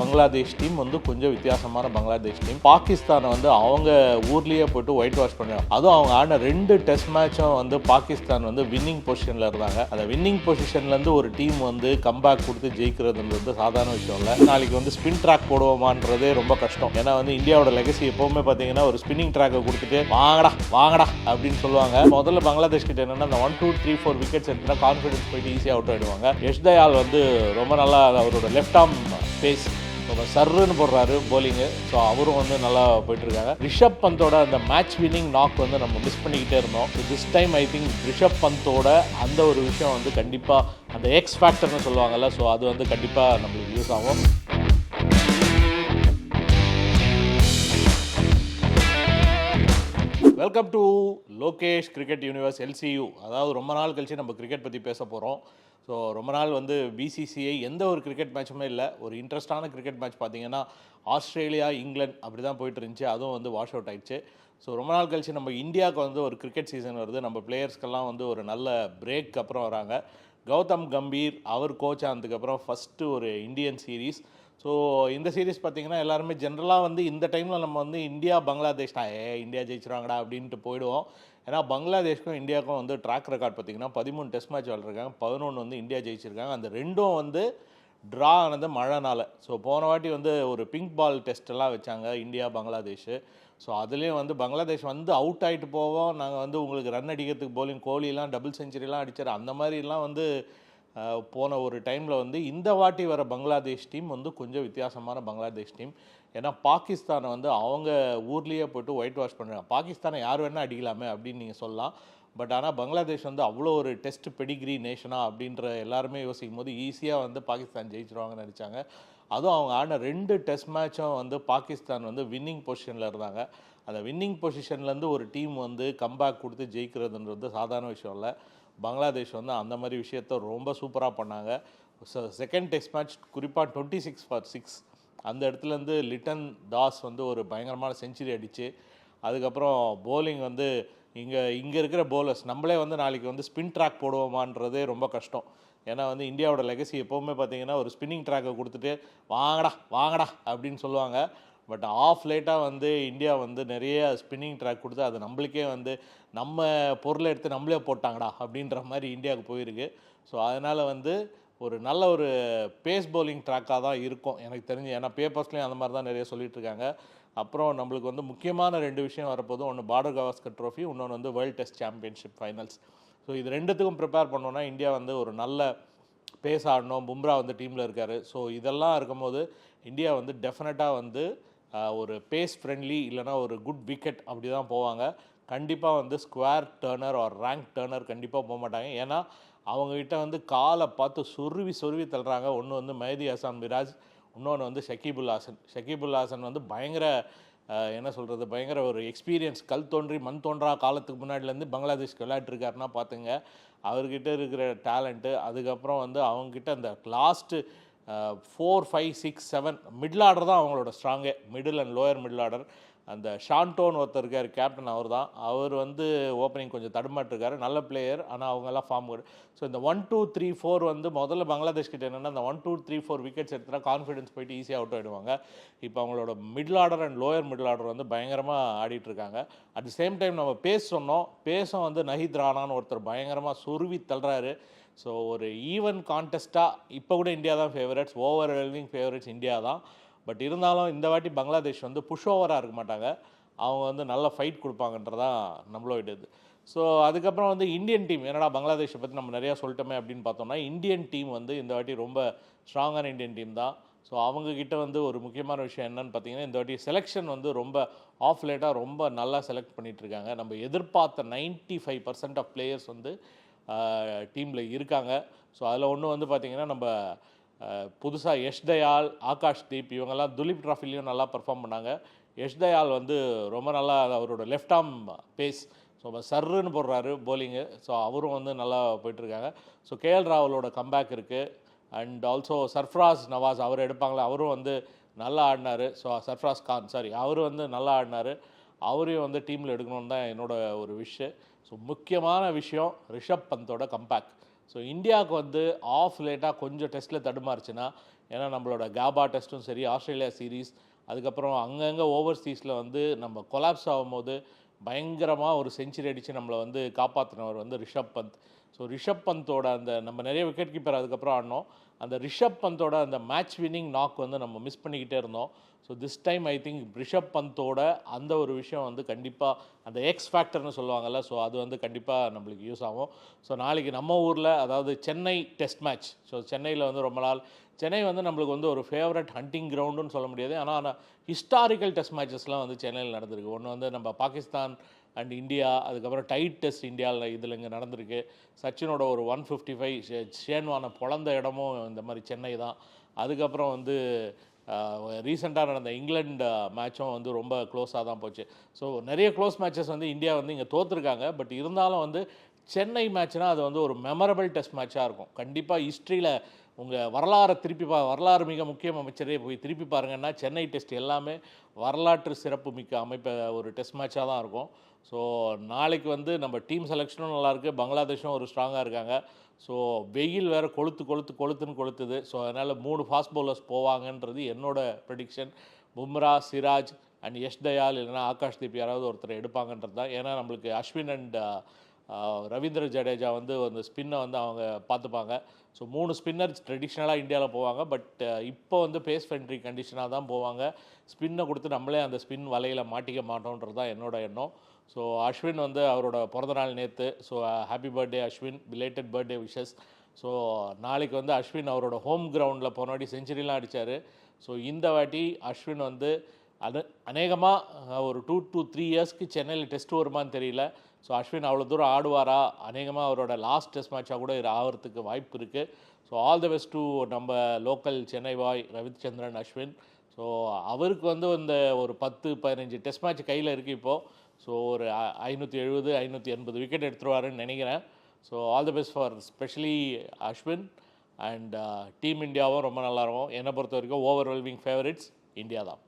Bangladesh team வந்து கொஞ்சம் வித்தியாசமான பங்களாதேஷ் டீம். பாகிஸ்தானை வந்து அவங்க ஊர்லேயே போயிட்டு ஒயிட் வாஷ் பண்ணுவாங்க அதுவும் அவங்க ஆடின ரெண்டு டெஸ்ட் மேட்சும் வந்து பாகிஸ்தான் வந்து வின்னிங் பொசிஷனில் இருந்தாங்க. அந்த வின்னிங் பொசிஷன்லேருந்து ஒரு டீம் வந்து கம்பேக் கொடுத்து ஜெயிக்கிறதுன்றது சாதாரண விஷயம் இல்லை. நாளைக்கு வந்து ஸ்பின் ட்ராக் போடுவோமான்றதே ரொம்ப கஷ்டம். ஏன்னா வந்து இந்தியாவோட லெகசி எப்போவுமே பார்த்தீங்கன்னா ஒரு ஸ்பின்னிங் ட்ராக்கை கொடுத்துட்டு வாங்கடா வாங்கடா அப்படின்னு சொல்லுவாங்க. முதல்ல பங்களாதேஷ் கிட்ட என்னன்னா அந்த one two three four wickets எடுத்துனா confidence போயிட்டு ஈஸியாக அவுட் ஆகிடுவாங்க யஷ் தயால் வந்து ரொம்ப நல்லா அவரோட லெஃப்ட் ஆர்ம் பேஸ் இப்போ சர்ருன்னு போடுறாரு போலிங்கு ஸோ அவரும் வந்து நல்லா போயிட்டுருக்காங்க. ரிஷப் பந்தோட அந்த மேட்ச் வின்னிங் நாக் வந்து நம்ம மிஸ் பண்ணிக்கிட்டே இருந்தோம். This time I think Rishabh பந்தோட அந்த ஒரு விஷயம் வந்து கண்டிப்பாக அந்த எக்ஸ் ஃபேக்டர்னு சொல்லுவாங்கல்ல ஸோ அது வந்து கண்டிப்பாக நம்மளுக்கு யூஸ் ஆகும். Welcome to Lokesh cricket universe LCU அதாவது ரொம்ப நாள் கழிச்சு நம்ம கிரிக்கெட் பற்றி பேச போகிறோம் ஸோ ரொம்ப நாள் வந்து பிசிசிஐ எந்த ஒரு கிரிக்கெட் மேட்சுமே இல்லை. ஒரு இன்ட்ரெஸ்டான கிரிக்கெட் மேட்ச் பார்த்தீங்கன்னா ஆஸ்திரேலியா இங்கிலாந்து அப்படி தான் போயிட்டு இருந்துச்சு. அதுவும் வந்து வாஷ் அவுட் ஆயிடுச்சு. ஸோ ரொம்ப நாள் கழிச்சு நம்ம இந்தியாவுக்கு வந்து ஒரு கிரிக்கெட் சீசன் வருது. நம்ம பிளேயர்ஸ்க்கெல்லாம் வந்து ஒரு நல்ல பிரேக் அப்புறம் வராங்க. கௌதம் கம்பீர் அவர் கோச் ஆனதுக்கப்புறம் ஃபஸ்ட்டு ஒரு இந்தியன் சீரீஸ் ஸோ இந்த சீரிஸ் பார்த்தீங்கன்னா எல்லாருமே ஜென்ரலாக வந்து இந்த டைமில் நம்ம வந்து இந்தியா பங்களாதேஷ் ஏ இந்தியா ஜெயிச்சிருவாங்கடா அப்படின்ட்டு போயிடுவோம். ஏன்னா பங்களாதேஷ்க்கும் இந்தியாவுக்கும் வந்து ட்ராக் ரெக்கார்ட் பார்த்தீங்கன்னா பதிமூணு டெஸ்ட் மேட்ச் விளாட்ருக்காங்க பதினொன்று வந்து இந்தியா ஜெயிச்சிருக்காங்க. அந்த ரெண்டும் வந்து ட்ரா ஆனது மழைனால. ஸோ போன வாட்டி வந்து ஒரு பிங்க் பால் டெஸ்ட்டெல்லாம் வச்சாங்க இந்தியா பங்களாதேஷ். ஸோ அதுலேயும் வந்து பங்களாதேஷ் வந்து அவுட் ஆகிட்டு போவோம். நாங்கள் வந்து உங்களுக்கு ரன் அடிக்கிறதுக்கு போலிங் கோலிலாம் டபுள் செஞ்சுரிலாம் அடிச்சார். அந்த மாதிரிலாம் வந்து போன ஒரு டைமில் வந்து இந்த வாட்டி வர பங்களாதேஷ் டீம் வந்து கொஞ்சம் வித்தியாசமான பங்களாதேஷ் டீம் ஏன்னா பாகிஸ்தானை வந்து அவங்க ஊர்லேயே போயிட்டு ஒயிட் வாஷ் பண்ணுறாங்க பாகிஸ்தானை யார் வேணால் அடிக்கலாமே அப்படின்னு நீங்கள் சொல்லலாம். பட் ஆனால் பங்களாதேஷ் வந்து அவ்வளோ ஒரு டெஸ்ட் பெடிகிரி நேஷனா அப்படின்ற எல்லாருமே யோசிக்கும் போது ஈஸியாக வந்து பாகிஸ்தான் ஜெயிச்சிருவாங்கன்னு நினச்சாங்க. அதுவும் அவங்க ஆன ரெண்டு டெஸ்ட் மேட்சும் வந்து பாகிஸ்தான் வந்து வின்னிங் பொசிஷனில் இருந்தாங்க. அந்த வின்னிங் பொசிஷன்லேருந்து ஒரு டீம் வந்து கம்பேக் கொடுத்து ஜெயிக்கிறதுன்றது சாதாரண விஷயம் இல்லை. பங்களாதேஷ் வந்து அந்த மாதிரி விஷயத்த ரொம்ப சூப்பராக பண்ணாங்க. செகண்ட் டெஸ்ட் மேட்ச் குறிப்பாக டுவெண்ட்டி சிக்ஸ் ஃபார் சிக்ஸ் அந்த இடத்துலேருந்து லிட்டன் தாஸ் வந்து ஒரு பயங்கரமான செஞ்சுரி அடித்து அதுக்கப்புறம் போலிங் வந்து இங்கே இங்கே இருக்கிற போலர்ஸ் நம்மளே வந்து நாளைக்கு வந்து ஸ்பின் ட்ராக் போடுவோமான்றதே ரொம்ப கஷ்டம். ஏன்னா வந்து இந்தியாவோட லெகசி எப்போவுமே பார்த்தீங்கன்னா ஒரு ஸ்பின்னிங் ட்ராக்கை கொடுத்துட்டு வாங்கடா வாங்கடா அப்படின்னு சொல்லுவாங்க. பட் ஆஃப் லேட்டாக வந்து இந்தியா வந்து நிறைய ஸ்பின்னிங் ட்ராக் கொடுத்து அது நம்மளுக்கே வந்து நம்ம பொருளை எடுத்து நம்மளே போட்டாங்கடா அப்படின்ற மாதிரி இந்தியாவுக்கு போயிருக்கு. ஸோ அதனால் வந்து ஒரு நல்ல ஒரு பேஸ் பவுலிங் ட்ராக்காக தான் இருக்கும். எனக்கு தெரிஞ்சு ஏன்னா பேப்பர்ஸ்லேயும் அந்த மாதிரி தான் நிறைய சொல்லிட்டு இருக்காங்க. அப்புறம் நம்மளுக்கு வந்து முக்கியமான ரெண்டு விஷயம் வரப்போது ஒன்று பார்டர் கவாஸ்கர் ட்ரோஃபி இன்னொன்று வந்து world test championship finals so இது ரெண்டுத்துக்கும் ப்ரிப்பேர் பண்ணோன்னா இந்தியா வந்து ஒரு நல்ல பேஸ் ஆடணும். பும்ரா வந்து டீமில் இருக்கார். ஸோ இதெல்லாம் இருக்கும்போது இந்தியா வந்து டெஃபினட்டாக வந்து ஒரு பேஸ் ஃப்ரெண்ட்லி இல்லைனா ஒரு குட் விக்கெட் அப்படி தான் போவாங்க. கண்டிப்பாக வந்து square turner or rank turner கண்டிப்பாக போக மாட்டாங்க. ஏன்னா அவங்கக்கிட்ட வந்து காலை பார்த்து சொருவி சொருவி தள்ளுறாங்க. ஒன்று வந்து மைதி ஹசான் மிராஜ் இன்னொன்று வந்து ஷக்கீபுல் ஹாசன். ஷக்கீபுல் ஹாசன் வந்து பயங்கர என்ன சொல்கிறது பயங்கர ஒரு எக்ஸ்பீரியன்ஸ் கல் தோன்றி மண் தோன்றா காலத்துக்கு முன்னாடிலேருந்து பங்களாதேஷ்க்கு விளையாட்டுருக்காருன்னா பார்த்துங்க அவர்கிட்ட இருக்கிற டேலண்ட்டு அதுக்கப்புறம் வந்து அவங்கக்கிட்ட அந்த last four five six seven middle order தான் அவங்களோட ஸ்ட்ராங்கே middle and lower middle order அந்த ஷான்டோன் ஒருத்தர் இருக்கார் கேப்டன் அவர் தான் அவர் வந்து ஓப்பனிங் கொஞ்சம் தடுமாட்டிருக்காரு நல்ல பிளேயர் ஆனால் அவங்கெல்லாம் ஃபார்ம் ஸோ இந்த ஒன் டூ த்ரீ ஃபோர் வந்து முதல்ல பங்களாதேஷ் கிட்ட என்னென்னா அந்த one two three four wickets எடுத்துனா confidence போயிட்டு ஈஸியாக அவுட் ஆகிடுவாங்க இப்போ அவங்களோட middle order and lower middle order வந்து பயங்கரமாக ஆடிட்டு இருக்காங்க. அட் தி சேம் டைம் நம்ம பேஸ் சொன்னோம். பேசும் வந்து நஹித் ராணான்னு ஒருத்தர் பயங்கரமாக சுருவி தள்ளுறாரு. ஸோ ஒரு ஈவன் கான்டெஸ்ட்டாக இப்போ கூட இந்தியா தான் favourites overwhelming favourites India தான். பட் இருந்தாலும் இந்த வாட்டி பங்களாதேஷ் வந்து புஷ் ஓவராக இருக்க மாட்டாங்க. அவங்க வந்து நல்ல ஃபைட் கொடுப்பாங்கன்றதான் நம்மளோட இது. ஸோ அதுக்கப்புறம் வந்து இந்தியன் டீம் என்னடா பங்களாதேஷை பற்றி நம்ம நிறையா சொல்லிட்டோமே அப்படின்னு பார்த்தோம்னா இந்தியன் டீம் வந்து இந்த வாட்டி ரொம்ப ஸ்ட்ராங்கான இந்தியன் டீம் தான். ஸோ அவங்கக்கிட்ட வந்து ஒரு முக்கியமான விஷயம் என்னன்னு பார்த்தீங்கன்னா இந்த வாட்டி செலெக்ஷன் வந்து ரொம்ப ஆஃப் லேட்டாக ரொம்ப நல்லா செலக்ட் பண்ணிகிட்ருக்காங்க நம்ம எதிர்பார்த்த 95% ஃபைவ் பர்சன்ட் ஆஃப் பிளேயர்ஸ் வந்து டீமில் இருக்காங்க. ஸோ அதில் ஒன்று வந்து பார்த்திங்கன்னா நம்ம புதுசாக யஷ் தயால் ஆகாஷ் தீப் இவங்கெல்லாம் துலீப் ட்ராஃபிலையும் நல்லா பெர்ஃபார்ம் பண்ணாங்க. யஷ் தயால் வந்து ரொம்ப நல்லா அவரோட லெஃப்ட் ஆர்ம் பேஸ் ஸோ சர்ருன்னு போடுறாரு போலிங்கு ஸோ அவரும் வந்து நல்லா போயிட்டுருக்காங்க. ஸோ கேஎல் ராவலோட கம்பேக் இருக்குது அண்ட் ஆல்சோ சர்ஃப்ராஸ் நவாஸ் அவர் எடுப்பாங்களே அவரும் வந்து நல்லா ஆடினார். ஸோ சர்ஃப்ராஸ் கான் சாரி அவர் வந்து நல்லா ஆடினார். அவரையும் வந்து டீமில் எடுக்கணும்னு தான் என்னோட ஒரு விஷ் ஸோ முக்கியமான விஷயம் ரிஷப் பந்தோட கம்பேக் ஸோ இந்தியாவுக்கு வந்து ஆஃப் லேட்டாக கொஞ்சம் டெஸ்ட்டில் தடுமாறுச்சுன்னா ஏன்னா நம்மளோட கேபா டெஸ்ட்டும் சரி ஆஸ்திரேலியா சீரீஸ் அதுக்கப்புறம் அங்கங்கே ஓவர்சீஸில் வந்து நம்ம கொலாப்ஸ் ஆகும்போது பயங்கரமாக ஒரு செஞ்சுரி அடித்து நம்மளை வந்து காப்பாற்றினவர் வந்து ரிஷப் பந்த். ஸோ ரிஷப் பந்தோட அந்த நம்ம நிறைய விக்கெட் கீப்பர் அதுக்கப்புறம் ஆடினோம். அந்த ரிஷப் பந்தோட அந்த மேட்ச் வின்னிங் நாக் வந்து நம்ம மிஸ் பண்ணிக்கிட்டே இருந்தோம். So this time I think Rishabh பந்தோட அந்த ஒரு விஷயம் வந்து கண்டிப்பாக அந்த எக்ஸ் ஃபேக்டர்னு சொல்லுவாங்கள்ல ஸோ அது வந்து கண்டிப்பாக நம்மளுக்கு யூஸ் ஆகும். ஸோ நாளைக்கு நம்ம ஊரில் அதாவது சென்னை டெஸ்ட் மேட்ச் ஸோ சென்னையில் வந்து ரொம்ப நாள் சென்னை வந்து நம்மளுக்கு வந்து ஒரு ஃபேவரட் ஹண்டிங் கிரவுண்டுன்னு சொல்ல முடியாது. ஆனால் ஆனால் ஹிஸ்டாரிக்கல் டெஸ்ட் மேட்சஸ்லாம் வந்து சென்னையில் நடந்திருக்கு. ஒன்று வந்து நம்ம பாகிஸ்தான் அண்ட் இந்தியா அதுக்கப்புறம் டைட் டெஸ்ட் இந்தியாவில் இதில் இங்கே நடந்திருக்கு. சச்சினோட ஒரு ஒன் ஃபிஃப்டி ஃபைவ் ஷேன்வான பிறந்த இடமும் இந்த மாதிரி சென்னை தான். அதுக்கப்புறம் வந்து ரீசெண்டாக நடந்த இங்கிலாண்டு மேட்சும் வந்து ரொம்ப க்ளோஸாக தான் போச்சு. ஸோ நிறைய க்ளோஸ் மேட்சஸ் வந்து இந்தியா வந்து இங்கே தோற்றுருக்காங்க பட் இருந்தாலும் வந்து சென்னை மேட்ச்னால் அது வந்து ஒரு மெமரபிள் டெஸ்ட் மேட்சாக இருக்கும். கண்டிப்பாக ஹிஸ்ட்ரியில் உங்கள் வரலாறை திருப்பி பா வரலாறு மிக முக்கியம் அமைச்சரே போய் திருப்பி பாருங்கன்னா சென்னை டெஸ்ட் எல்லாமே வரலாற்று சிறப்பு மிக்க அமைப்பை ஒரு டெஸ்ட் மேட்சாக தான் இருக்கும். ஸோ நாளைக்கு வந்து நம்ம டீம் செலெக்ஷனும் நல்லாயிருக்கு பங்களாதேஷும் ஒரு ஸ்ட்ராங்காக இருக்காங்க. ஸோ வெயில் வேறு கொளுத்து கொளுத்து கொளுத்துன்னு கொளுத்துது. ஸோ அதனால் மூணு ஃபாஸ்ட் பவுலர்ஸ் போவாங்கன்றது என்னோடய ப்ரெடிக்ஷன் பும்ரா சிராஜ் அண்ட் யஷ் தயால் இல்லைன்னா ஆகாஷ் தீப் யாராவது ஒருத்தர் எடுப்பாங்கன்றது தான். ஏன்னா நம்மளுக்கு அஸ்வின் அண்ட் ரவீந்திர ஜடேஜா வந்து அந்த ஸ்பின்னை வந்து அவங்க பார்த்துப்பாங்க. ஸோ மூணு ஸ்பின்னர் ட்ரெடிஷ்னலாக இந்தியாவில் போவாங்க. பட் இப்போ வந்து பேஸ் ஃபென்ட்ரி கண்டிஷனாக தான் போவாங்க. ஸ்பின்னை கொடுத்து நம்மளே அந்த ஸ்பின் வலையில் மாட்டிக்க மாட்டோன்றது தான் என்னோட எண்ணம். ஸோ அஸ்வின் வந்து அவரோட பிறந்தநாள் நேற்று so happy birthday Ashwin. Belated birthday wishes so நாளைக்கு வந்து அஸ்வின் அவரோட ஹோம் கிரவுண்டில் போன வாட்டி செஞ்சுரிலாம் அடித்தார் ஸோ இந்த வாட்டி அஸ்வின் வந்து அது அநேகமாக ஒரு டூ டு த்ரீ இயர்ஸ்க்கு சென்னையில் டெஸ்ட் வருமான்னு தெரியல. ஸோ அஸ்வின் அவ்வளோ தூரம் ஆடுவாரா? அநேகமாக அவரோட லாஸ்ட் டெஸ்ட் மேட்சாக கூட இது ஆகிறதுக்கு வாய்ப்பு இருக்குது so all the best to நம்ம local Chennai boy Ravichandran Ashwin so அவருக்கு வந்து இந்த ஒரு பத்து பதினஞ்சு டெஸ்ட் மேட்ச் கையில் இருக்குது இப்போது ஸோ ஒரு ஐநூற்றி எழுபது ஐநூற்றி எண்பது விக்கெட் எடுத்துருவாருன்னு நினைக்கிறேன். So all the best for specially Ashwin and team இந்தியாவும் ரொம்ப நல்லா இருக்கும். என்னை பொறுத்த வரைக்கும் ஓவர்வெல்மிங் ஃபேவரட்ஸ் இந்தியா தான்.